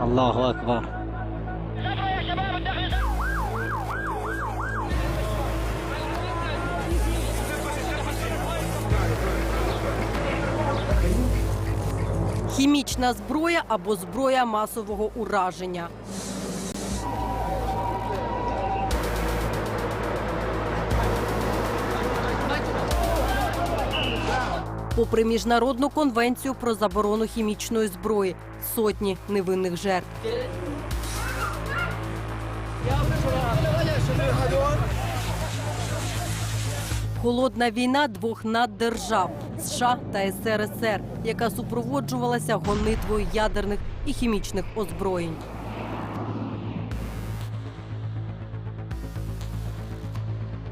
Аллаху Акбар. Хімічна зброя або зброя масового ураження. Попри міжнародну конвенцію про заборону хімічної зброї, сотні невинних жертв. Холодна війна двох наддержав США та СРСР, яка супроводжувалася гонитвою ядерних і хімічних озброєнь.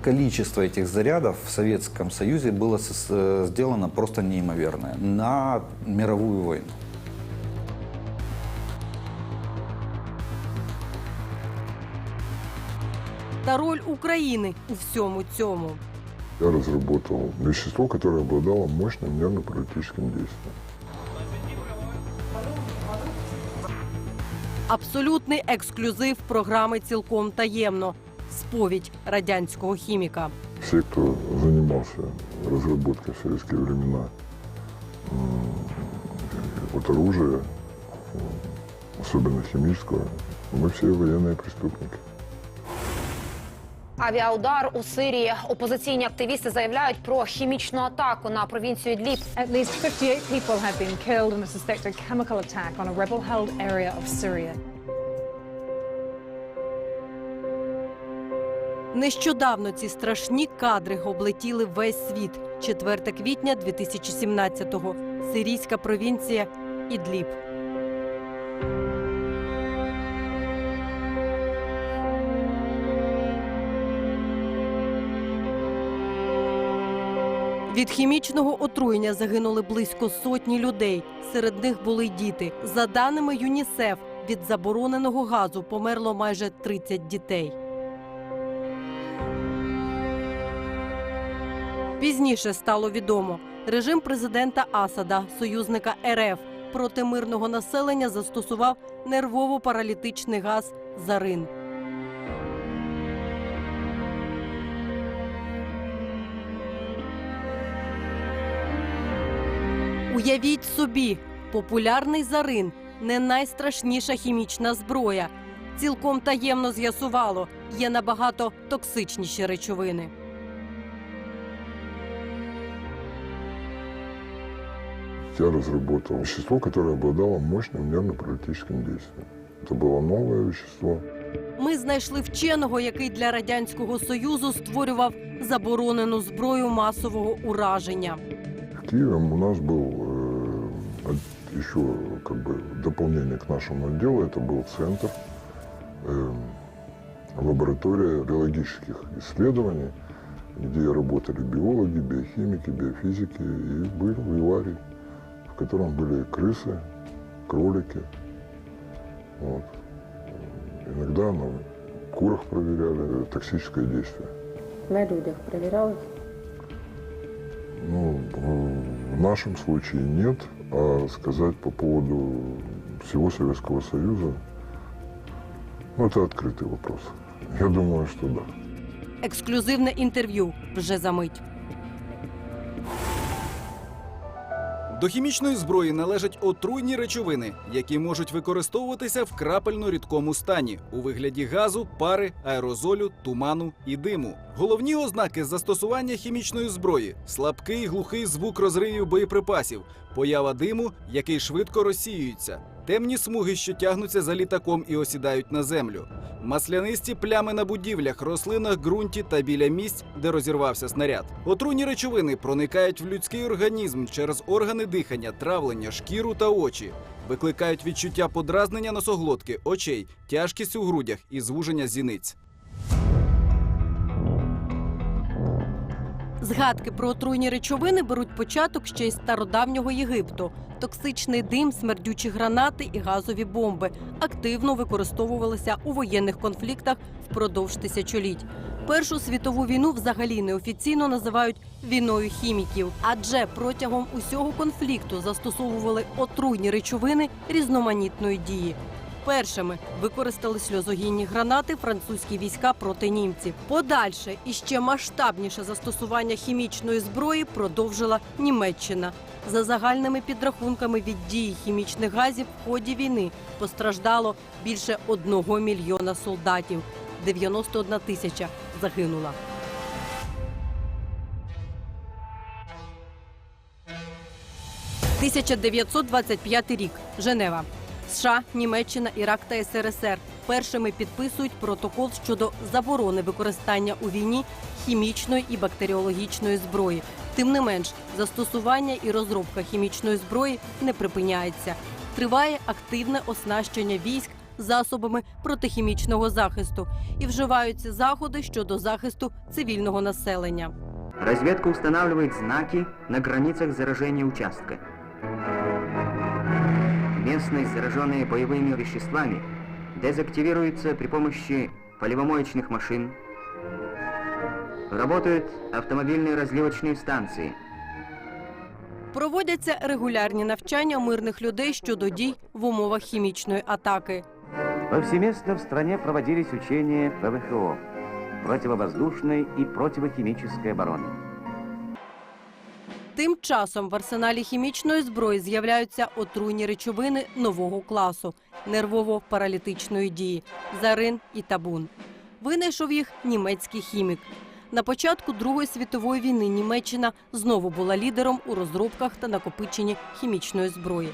Количество этих зарядов в Советском Союзе было сос- э, сделано просто неимоверное на мировую войну. Та роль України у всьому цьому. Я разработал вещество, которое обладало мощным нервно-паралитическим действием. Абсолютний ексклюзив програми цілком таємно. Сповідь радянського хіміка. Все, кто занимался разработкой в советские времена оружия, м, особенно химического, мы все военные преступники. Авіаудар у Сирії. Опозиційні активісти заявляють про хімічну атаку на провінцію Ідліб. At least 58 people have been killed in a suspected chemical attack on a rebel held area of Syria. Нещодавно ці страшні кадри облетіли весь світ. 4 квітня 2017-го. Сирійська провінція Ідліб. Від хімічного отруєння загинули близько сотні людей. Серед них були й діти. За даними ЮНІСЕФ, від забороненого газу померло майже 30 дітей. Пізніше стало відомо, режим президента Асада, союзника РФ, проти мирного населення застосував нервово-паралітичний газ зарин. Уявіть собі, популярний зарин не найстрашніша хімічна зброя. Цілком таємно з'ясувало, є набагато токсичніші речовини. Я разработал вещество, которое обладало мощным нервно-паралитическим действием. Это было новое вещество. Ми знайшли вченого, який для радянського союзу створював заборонену зброю масового ураження. В Киеве у нас был э, од- еще как бы дополнение к нашему отделу. Это был центр, э, лаборатория биологических исследований, где работали биологи, биохимики, биофизики и был виварий, в котором были крысы, кролики. Вот. Иногда на курах проверяли токсическое действие. На людях проверялось? Ну, в нашем случае нет, а сказать по поводу всего Советского Союза, ну, это открытый вопрос. Я думаю, что да. Ексклюзивне інтерв'ю вже за мить. До хімічної зброї належать отруйні речовини, які можуть використовуватися в крапельно рідкому стані у вигляді газу, пари, аерозолю, туману і диму. Головні ознаки застосування хімічної зброї: слабкий глухий звук розривів боєприпасів, поява диму, який швидко розсіюється, темні смуги, що тягнуться за літаком і осідають на землю, маслянисті плями на будівлях, рослинах, ґрунті та біля місць, де розірвався снаряд. Отруйні речовини проникають в людський організм через органи дихання, травлення, шкіру та очі. Викликають відчуття подразнення носоглотки, очей, тяжкість у грудях і звуження зіниць. Згадки про отруйні речовини беруть початок ще із стародавнього Єгипту. Токсичний дим, смердючі гранати і газові бомби активно використовувалися у воєнних конфліктах впродовж тисячоліть. Першу світову війну взагалі неофіційно називають війною хіміків, адже протягом усього конфлікту застосовували отруйні речовини різноманітної дії. Першими використали сльозогінні гранати французькі війська проти німців. Подальше і ще масштабніше застосування хімічної зброї продовжила Німеччина. За загальними підрахунками від дії хімічних газів в ході війни постраждало більше одного мільйона солдатів. 91 тисяча загинула. – 1925 рік. Женева. США, Німеччина, Ірак та СРСР першими підписують протокол щодо заборони використання у війні хімічної і бактеріологічної зброї. Тим не менш, застосування і розробка хімічної зброї не припиняється. Триває активне оснащення військ засобами протихімічного захисту і вживаються заходи щодо захисту цивільного населення. Разведка устанавливает знаки на границах заражения участка Местность, зараженная боевыми веществами, дезактивируется при помощи поливомоечных машин. Работают автомобильные разливочные станции. Проводяться регулярні навчання мирних людей щодо дій в умовах хімічної атаки. Повсеместно в стране проводились учения ПВХО, противовоздушной и противохимической обороны. Тим часом в арсеналі хімічної зброї з'являються отруйні речовини нового класу нервово-паралітичної дії зарин і табун. Винайшов їх німецький хімік. На початку Другої світової війни Німеччина знову була лідером у розробках та накопиченні хімічної зброї.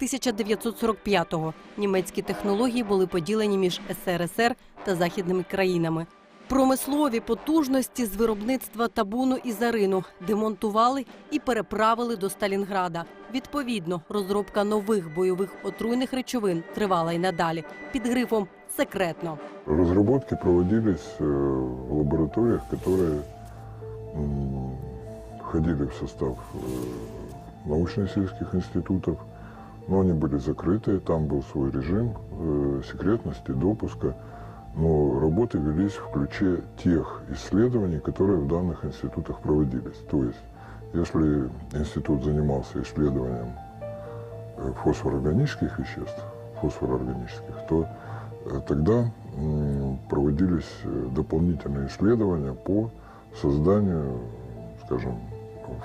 1945-го німецькі технології були поділені між СРСР та західними країнами. Промислові потужності з виробництва табуну і зарину демонтували і переправили до Сталінграда. Відповідно, розробка нових бойових отруйних речовин тривала й надалі під грифом секретно. Разработки проводились э, в лабораториях, которые м, входили в состав э, научно-сельских институтов, но они были закрыты, там был свой режим э, секретности, допуска, Но работы велись в ключе тех исследований, которые в данных институтах проводились. То есть, если институт занимался исследованием э, фосфорорганических веществ, фосфороорганических, то э, тогда проводились э, дополнительные исследования по созданию, скажем,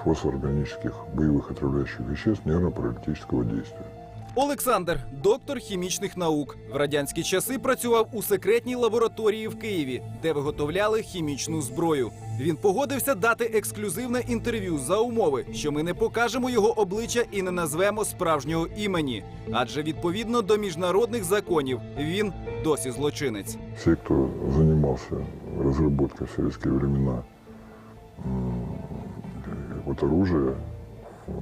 фосфорорганических боевых отравляющих веществ нервно-паралитического действия. Олександр, доктор хімічних наук. В радянські часи працював у секретній лабораторії в Києві, де виготовляли хімічну зброю. Він погодився дати ексклюзивне інтерв'ю за умови, що ми не покажемо його обличчя і не назвемо справжнього імені. Адже відповідно до міжнародних законів він досі злочинець. Все, кто занимался разработкой в советские времена м, вот оружия, м,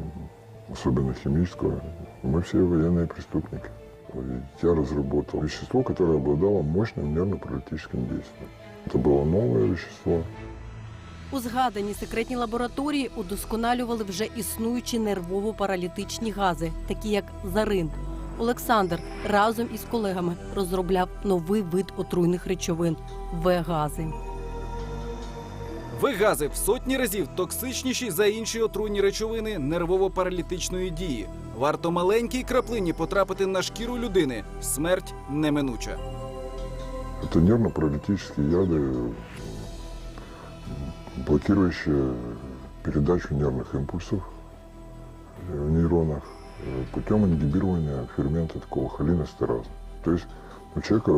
особенно химического, мы все военные преступники. Ведь Я разработал вещество, которое обладало мощным нервно-паралитическим действием. Это было новое вещество, У згаданій секретній лабораторії удосконалювали вже існуючі нервово-паралітичні гази, такі як зарин. Олександр разом із колегами розробляв новий вид отруйних речовин В-гази. Вигази в сотні разів токсичніші за інші отруйні речовини нервово-паралітичної дії. Варто маленькій краплині потрапити на шкіру людини. Смерть неминуча. Это нервно-паралитические яды, м, блокирующие передачу нервных импульсов э, в нейронах э, путем ингибирования фермента такого холинестераза. То есть у человека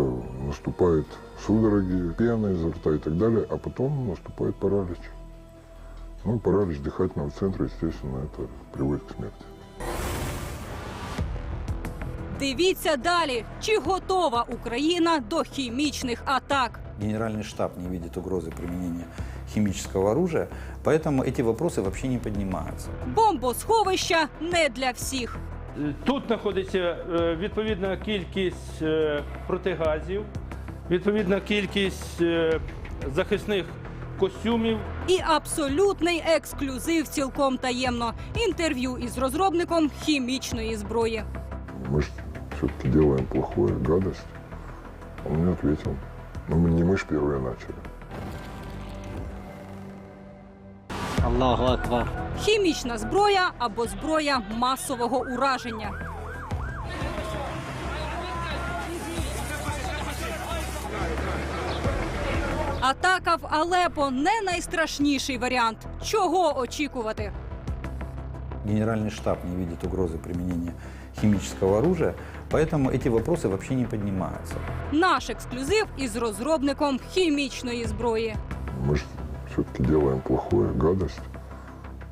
наступает судороги, пена изо рта и так далее, а потом наступает паралич. Ну, паралич дыхательного центра, естественно, это приводит к смерти. Дивіться далі, чи готова Україна до хімічних атак. Генеральный штаб не видит угрозы применения химического оружия, поэтому эти вопросы вообще не поднимаются. Бомбосховища не для всіх. Тут знаходиться е, відповідна кількість е, протигазів, відповідна кількість е, захисних костюмів. І абсолютний ексклюзив цілком таємно. Інтерв'ю із розробником хімічної зброї. Мы же все-таки делаем плохое, гадость. Он мне ответил. Ну, мы не мы ж первые начали. Аллаху Акбар. Хімічна зброя або зброя масового ураження. Атака в Алепо не найстрашніший варіант. Чого очікувати? Генеральный штаб не видит угрозы применения химического оружия, поэтому эти вопросы вообще не поднимаются. Наш ексклюзив із розробником хімічної зброї. Мы же все-таки делаем плохое, гадость.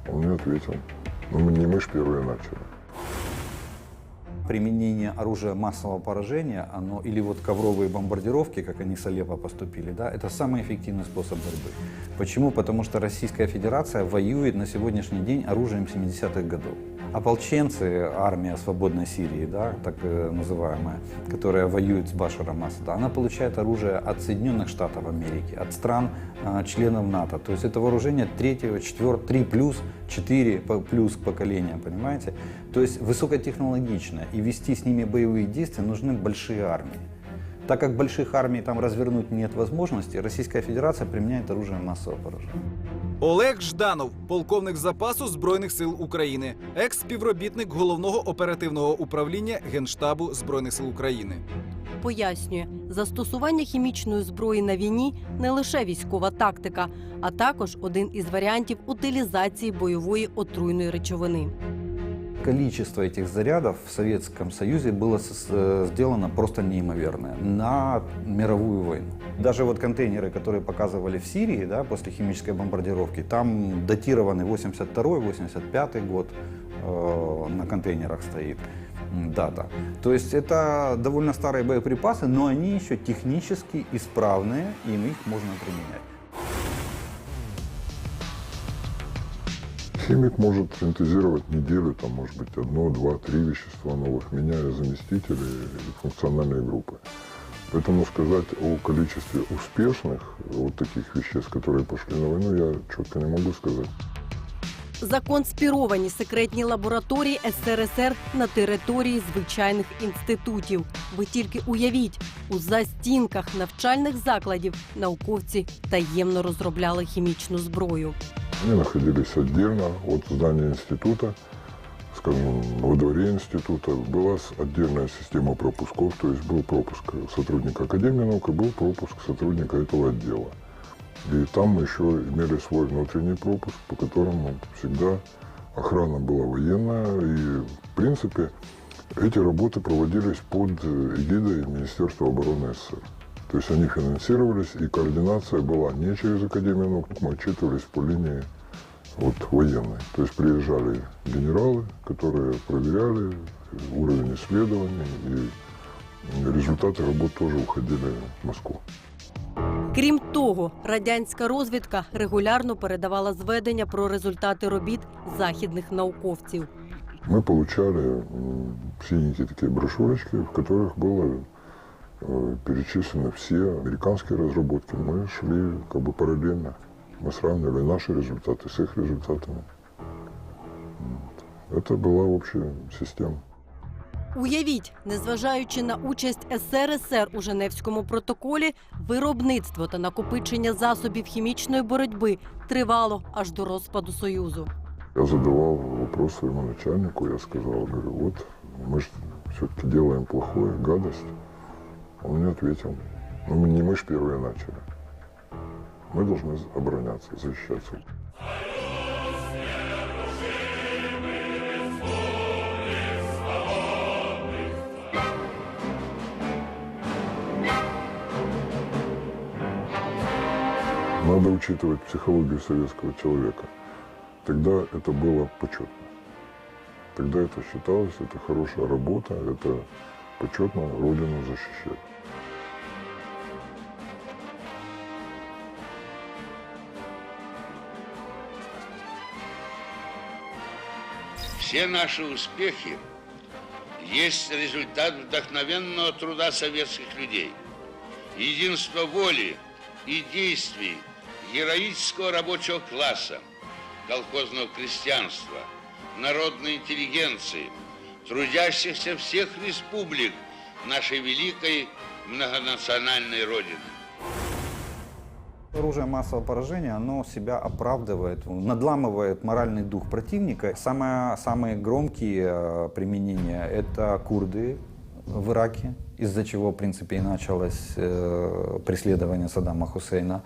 Он мне ответил. Ну, не мы ж первые начали. Применение оружия массового поражения, оно, или вот ковровые бомбардировки, как они с Алеппо поступили, да, это самый эффективный способ борьбы. Почему? Потому что Российская Федерация воюет на сегодняшний день оружием 70-х годов. Ополченцы, армия свободной Сирии, да, так э, называемая, которая воюет с Башаром Асада, она получает оружие от Соединенных Штатов Америки, от стран э, членов НАТО. То есть это вооружение третьего, четвертого, 3 плюс, 4 по- плюс поколения, понимаете? То есть высокотехнологично, и вести с ними боевые действия нужны большие армии. Так как больших армий там развернуть нет возможности, Российская Федерация применяет оружие массового поражения. Олег Жданов, полковник запасу Збройних сил України, екс-співробітник головного оперативного управління Генштабу Збройних сил України. Пояснює, застосування хімічної зброї на війні не лише військова тактика, а також один із варіантів утилізації бойової отруйної речовини. Количество этих зарядов в Советском Союзе было э, сделано просто неимоверное на мировую войну. Даже вот контейнеры, которые показывали в Сирии да, после химической бомбардировки, там датированы 82-85 год э, на контейнерах стоит дата. То есть это довольно старые боеприпасы, но они еще технически исправные, и их можно применять. Химик может синтезировать неделю, там, может быть, одно, два, три вещества новых, меняя заместители или функциональные группы. Поэтому сказать о количестве успешных вот таких веществ, которые пошли на войну, я четко не могу сказать. Законспіровані секретні лабораторії СРСР на території звичайних інститутів. Ви тільки уявіть, у застінках навчальних закладів науковці таємно розробляли хімічну зброю. Они находились отдельно от здания института, скажем, во дворе института была отдельная система пропусков, то есть был пропуск сотрудника Академии наук и был пропуск сотрудника этого отдела. И там мы еще имели свой внутренний пропуск, по которому всегда охрана была военная, и в принципе эти работы проводились под эгидой Министерства обороны СССР. То есть они финансировались, и координация была не через Академию наук, мы отчитывались по линии вот, военной. То есть приезжали генералы, которые проверяли уровень исследований, и результаты работ тоже уходили в Москву. Крім того, радянська розвідка регулярно передавала зведення про результати робіт західних науковців. Мы получали м, синенькие такие брошюрочки, в которых было э, перечислены все американские разработки. Мы шли как бы параллельно. Мы сравнивали наши результаты с их результатами. Вот. Это была общая система. Уявіть, незважаючи на участь СРСР у Женевському протоколі, виробництво та накопичення засобів хімічної боротьби тривало аж до розпаду Союзу. Я задавал вопрос своему начальнику, я сказал, говорю, вот мы же все-таки делаем плохое, гадость. Он мне ответил, ну мы не мы ж первые начали. Мы должны обороняться, защищаться. Надо учитывать психологию советского человека. Тогда это было почетно. Тогда это считалось, это хорошая работа, это почетно Родину защищать. Все наши успехи есть результат вдохновенного труда советских людей. Единство воли и действий героического рабочего класса, колхозного крестьянства, народной интеллигенции, трудящихся всех республик нашей великой многонациональной Родины. Оружие массового поражения, оно себя оправдывает, надламывает моральный дух противника. Самое, самые громкие э, применения – это курды в Ираке, из-за чего, в принципе, и началось э, преследование Саддама Хусейна,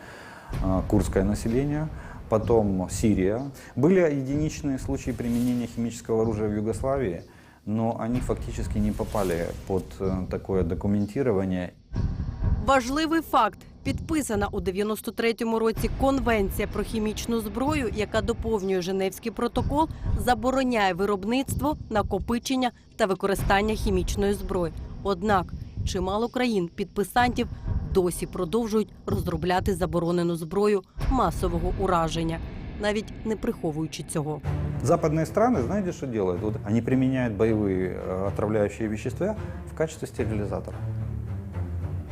э, курдское население. Потом Сирия. Были единичные случаи применения химического оружия в Югославии, но они фактически не попали под э, такое документирование. Важливий факт: підписана у 93-му році конвенція про хімічну зброю, яка доповнює Женевський протокол, забороняє виробництво, накопичення та використання хімічної зброї. Однак чимало країн підписантів досі продовжують розробляти заборонену зброю масового ураження, навіть не приховуючи цього. Западные страны, знаете, что делают? Вот они применяют боевые э, отравляющие вещества в качестве стерилизатора.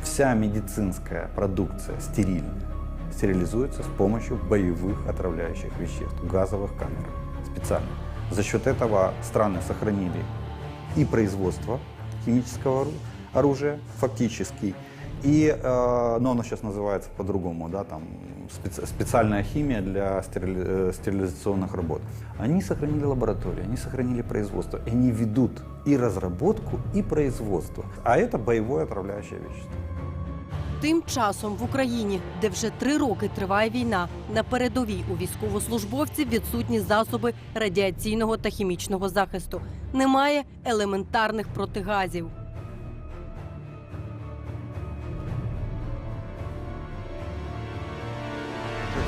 Вся медицинская продукция стерильная стерилизуется с помощью боевых отравляющих веществ, газовых камер специально. За счет этого страны сохранили и производство химического ору- оружия фактически, и, э, но оно сейчас называется по-другому, да, там специальная химия для стерили- э, стерилизационных работ. Они сохранили лабораторию, они сохранили производство, и они ведут и разработку, и производство. А это боевое отравляющее вещество. Тим часом в Україні, де вже три роки триває війна, на передовій у військовослужбовців відсутні засоби радіаційного та хімічного захисту. Немає елементарних протигазів.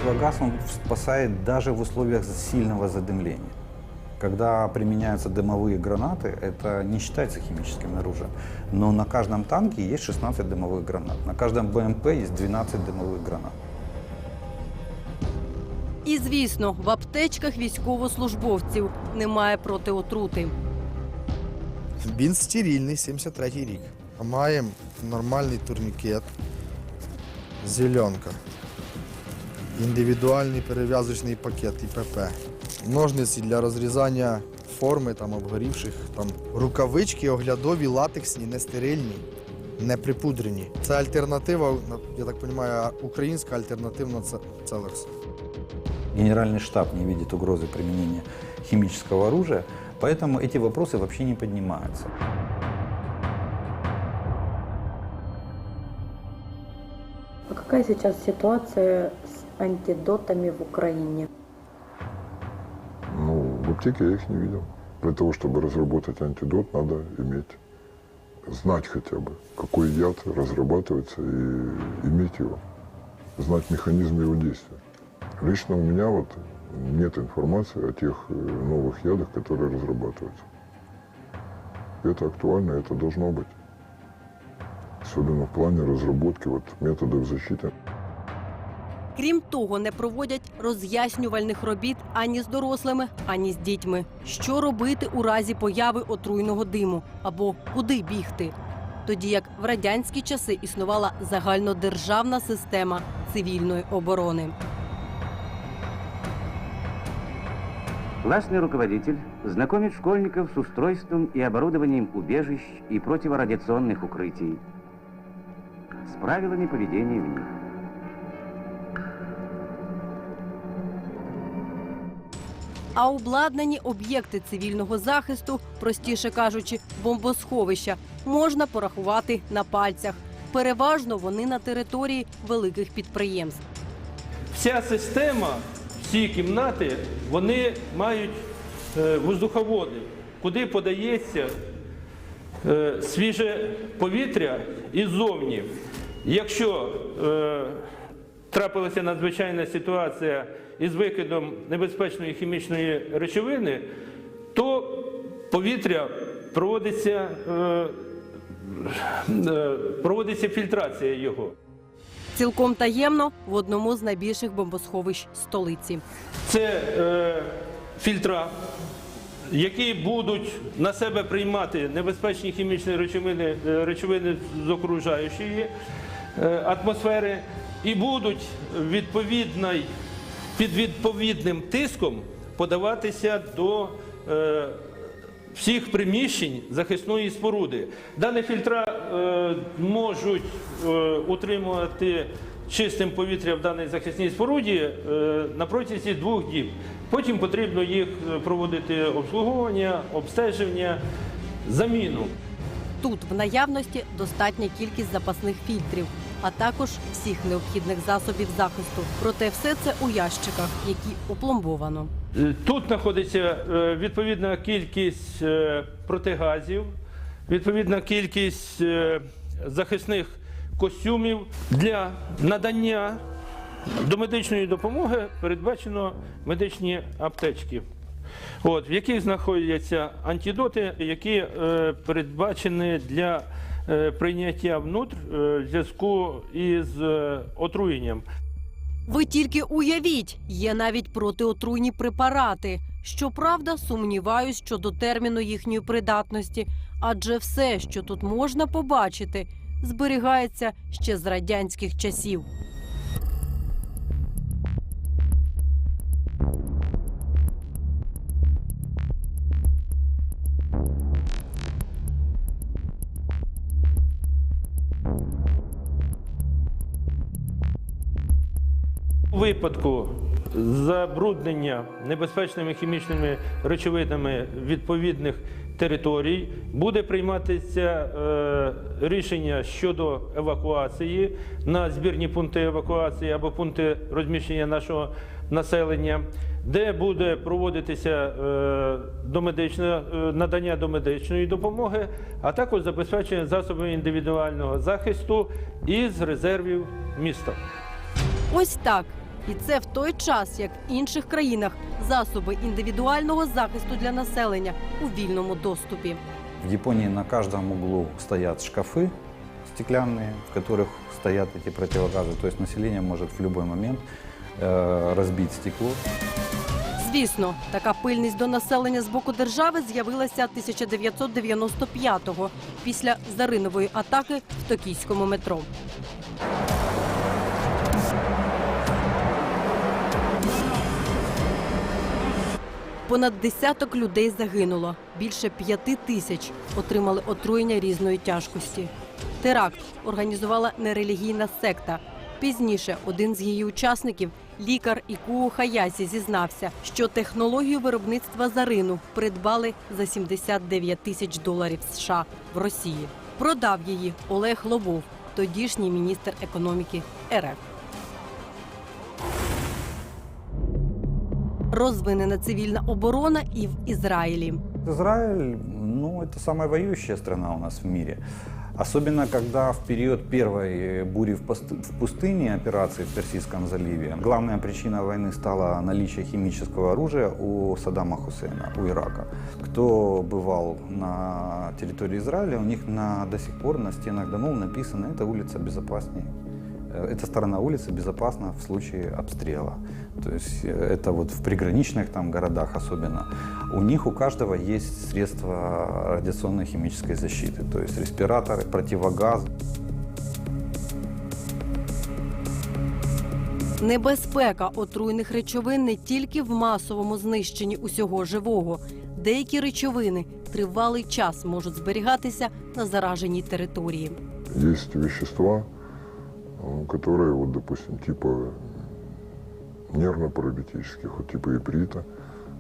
Противогаз он спасает даже в условиях сильного задымления. Когда применяются дымовые гранаты, это не считается химическим оружием. Но на каждом танке есть 16 дымовых гранат. На каждом БМП есть 12 дымовых гранат. І звісно, в аптечках військовослужбовців немає протиотрути. Він стерильний, 73-й рік. Маємо нормальний турнікет, зеленка, індивідуальний перев'язочний пакет ІПП, ножниці для розрізання форми там, обгорівших, там, рукавички оглядові, латексні, нестерильні, не припудрені. Це альтернатива, я так розумію, українська альтернативна це Целекс. Генеральный штаб не видит угрозы применения химического оружия, поэтому эти вопросы вообще не поднимаются. А какая сейчас ситуация с антидотами в Украине? Ну, в аптеке я их не видел. Для того, чтобы разработать антидот, надо иметь, знать хотя бы, какой яд разрабатывается и иметь его, знать механизм его действия. Лично у меня вот нет информации о тех э, новых ядах, которые разрабатываются. Это актуально, это должно быть. Особенно в плане разработки вот, методов защиты. Крім того, не проводять роз'яснювальних робіт ані з дорослими, ані з дітьми. Що робити у разі появи отруйного диму або куди бігти? Тоді як в радянські часи існувала загальнодержавна система цивільної оборони. Классный руководитель знакомит школьников с устройством и оборудованием убежищ и противорадиационных укрытий, с правилами поведения в них. А обладнані об'єкти цивільного захисту, простіше кажучи, бомбосховища, можна порахувати на пальцях. Переважно вони на території великих підприємств. Вся система, всі кімнати, вони мають е, воздуховоди, куди подається е, свіже повітря іззовні. Якщо е, трапилася надзвичайна ситуація із викидом небезпечної хімічної речовини, то повітря проводиться, е, е, проводиться фільтрація його. Цілком таємно в одному з найбільших бомбосховищ столиці. Це е, фільтра, які будуть на себе приймати небезпечні хімічні речовини, е, речовини з окружаючої атмосфери. і будуть відповідний, під відповідним тиском подаватися до е, всіх приміщень захисної споруди. Дані фільтра е, можуть е, утримувати чистим повітря в даній захисній споруді е, на протязі двох діб. Потім потрібно їх е, проводити обслуговування, обстеження, заміну. Тут в наявності достатня кількість запасних фільтрів, а також всіх необхідних засобів захисту. Проте все це у ящиках, які опломбовано. Е, Тут знаходиться е, відповідна кількість е, протигазів, відповідна кількість захисних костюмів для надання домедичної допомоги передбачено медичні аптечки. От, в яких знаходяться антидоти, які е, передбачені для прийняття внутрь е, в зв'язку із е, отруєнням. Ви тільки уявіть, є навіть протиотруйні препарати. Щоправда, сумніваюсь щодо терміну їхньої придатності, адже все, що тут можна побачити, зберігається ще з радянських часів. У випадку забруднення небезпечними хімічними речовинами відповідних територій буде прийматися е, рішення щодо евакуації на збірні пункти евакуації або пункти розміщення нашого населення, де буде проводитися е, домедичне, е, надання домедичної допомоги, а також забезпечення засобами індивідуального захисту із резервів міста. Ось так. І це в той час, як в інших країнах засоби індивідуального захисту для населення у вільному доступі. В Японии на каждом углу стоят шкафы стеклянные, в которых стоят эти противогазы. То есть население может в любой момент э, разбить стекло. Звісно, така пильність до населення з боку держави з'явилася 1995-го після заринової атаки в токійському метро. Понад десяток людей загинуло. Більше п'яти тисяч отримали отруєння різної тяжкості. Теракт організувала нерелігійна секта. Пізніше один з її учасників, лікар Ікуо Хаязі, зізнався, що технологію виробництва зарину придбали за 79 тисяч доларів США в Росії. Продав її Олег Лобов, тодішній міністр економіки РФ. Розвинена цивільна оборона і в Ізраїлі. Израиль, ну, это самая воюющая страна у нас в мире. Особенно, когда в период первой бури в пуст- в пустыне операции в Персидском заливе, главная причина войны стала наличие химического оружия у Саддама Хусейна, у Ирака. Кто бывал на территории Израиля, у них на, до сих пор на стенах домов написано «эта улица безопаснее». Э, Эта сторона улицы безопасна в случае обстрела. То есть э, это вот в приграничных там городах особенно. У них у каждого есть средства радиационной химической защиты, то есть респираторы, противогаз. Небезпека отруйних речовин не тільки в масовому знищенні усього живого. Деякі речовини тривалий час можуть зберігатися на зараженій території. Есть вещества, э, которые, вот, допустим, типа нервно-паралитических, вот, типа иприта,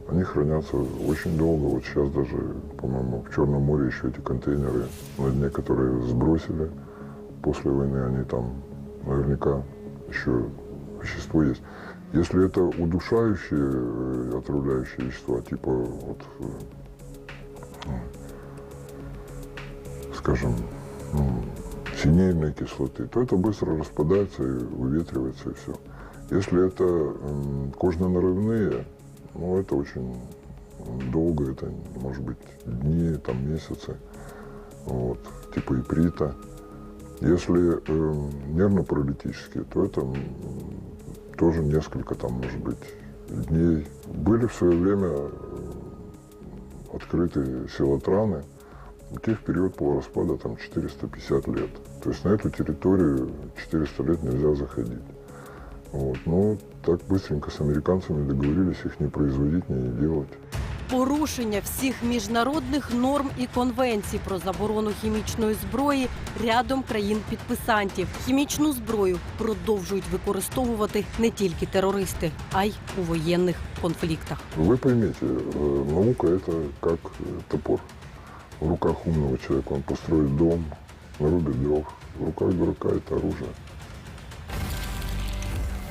они хранятся очень долго. Вот сейчас даже, по-моему, в Черном море еще эти контейнеры на дне, которые сбросили после войны, они там наверняка еще вещество есть. Если это удушающие, э, отравляющие вещества, типа вот, э, ну, скажем, ну, синильной кислоты, то это быстро распадается и выветривается, и все. Если это кожно-нарывные, ну, это очень долго, это может быть дни, там, месяцы, вот, типа иприта. Если эм, нервно-паралитические, то это тоже несколько, там, может быть, дней. Были в свое время э, открыты селотраны, у тех период полураспада там 450 лет. То есть на эту территорию 400 лет нельзя заходить. Вот. Но так быстренько с американцами договорились их не производить, не делать. Порушення всіх міжнародних норм і конвенцій про заборону хімічної зброї рядом країн-підписантів. Хімічну зброю продовжують використовувати не тільки терористи, а й у воєнних конфліктах. Вы поймите, э, наука это как э, топор. В руках умного человека он построит дом, нарубит дров. В руках дурака это оружие.